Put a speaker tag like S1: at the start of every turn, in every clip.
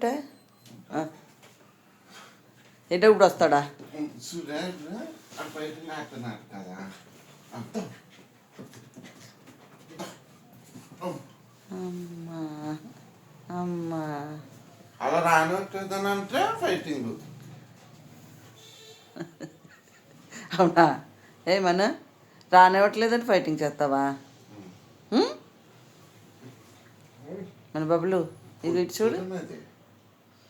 S1: అంటే ఏంటో ఇప్పుడు వస్తాడా అమ్మా. అమ్మా
S2: అలా ఫైటింగ్
S1: అవునా? ఏమన్నా రానివ్వట్లేదని ఫైటింగ్ చేస్తావా? మన బాబులు ఇటు చూడు.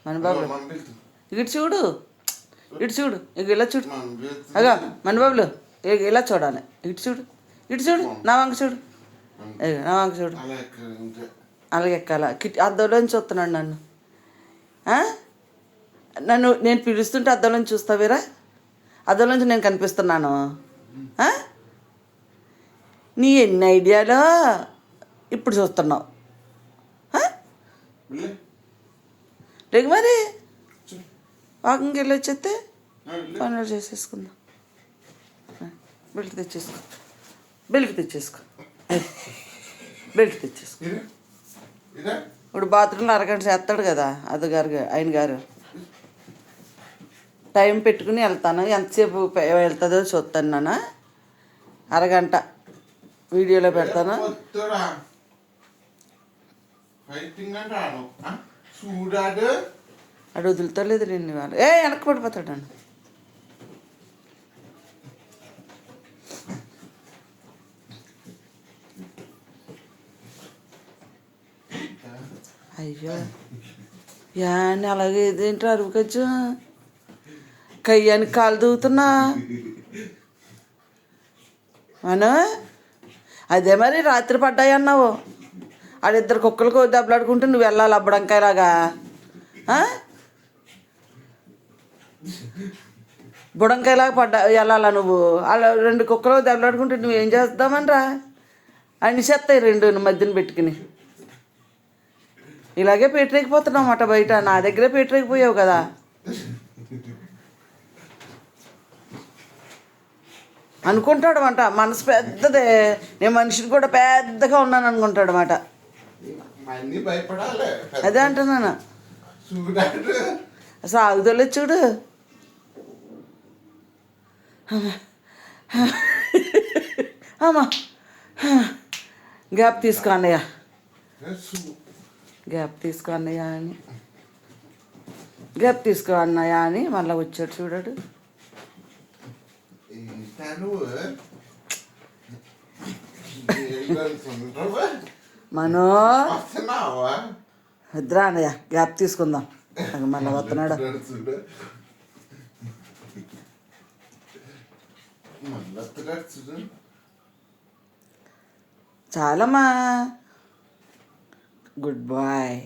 S1: మన బాబులు. ఇక ఇటు చూడు. ఇటు చూడు. ఇక ఇలా చూడు. అగా మన బాబులు. ఇక ఇలా చూడాలి. ఇటు చూడు. ఇటు చూడు. నా వంక చూడు. నా వంక చూడు. అలాగే ఎక్కాల. కిట్ అద్దంలోంచి చూస్తున్నాడు నన్ను? నన్ను నేను పిలుస్తుంటే అద్దంలోంచి చూస్తావేరా? అద్దంలోంచి నేను కనిపిస్తున్నాను? నీ ఎన్ని ఐడియాలో ఇప్పుడు చూస్తున్నావు. లేక మరి. వాకింగ్కి వెళ్ళి. వచ్చేస్తే. పనులు చేసేసుకుందాం. బెల్ట్ తెచ్చేసుకో. బెల్ట్ తెచ్చేసుకో. బెల్ట్ తెచ్చేసుకో. ఇప్పుడు బాత్రూంలో అరగంట చేస్తాడు కదా అది గారు ఆయన గారు. టైం పెట్టుకుని వెళ్తాను. ఎంతసేపు వెళ్తుందో చూస్తాను నాన్న. అరగంట వీడియోలో పెడతాను.
S2: చూడాడు.
S1: అడు వదులుతలేదు నేను ఇవాళ. ఏ వెనక్కి పడిపోతాడు అండి అయ్యో. యా అలాగే ఇదేంటి అరువుకొచ్చు కయ్యానికి కాలు దూవుతున్నా అను? అదే మరి రాత్రి పడ్డాయి అన్నావు ఆడిద్దరు కుక్కలకు దెబ్బలాడుకుంటే నువ్వు వెళ్ళాలి అబ్బడంకాయలాగా బుడంకాయలాగా పడ్డా వెళ్ళాలా నువ్వు? అలా రెండు కుక్కలు దెబ్బలాడుకుంటే ఏం చేస్తామనరా అని చెప్తాయి రెండు మధ్యన పెట్టుకుని. ఇలాగే పెట్టలేకపోతున్నావు అన్నమాట బయట. నా దగ్గరే పెట్టలేకపోయావు కదా. అనుకుంటాడు అంట మనసు పెద్దదే. నేను మనిషిని కూడా పెద్దగా ఉన్నాను అనుకుంటాడు అన్నమాట
S2: అన్ని భయపడాలి
S1: అదే అంటున్నాను
S2: చూడాడు
S1: చూడు అమ్మా గ్యాప్ తీసుకో అన్నయ్య గ్యాప్ తీసుకో అన్నయ్య అని గ్యాప్ తీసుకో అన్నయ్య అని మళ్ళీ వచ్చాడు చూడాడు
S2: నువ్వు?
S1: మనో వద్దురా అన్నయ్య గ్యాప్ తీసుకుందాం. మళ్ళీ వస్తున్నాడు. చాలమ్మా. Good boy.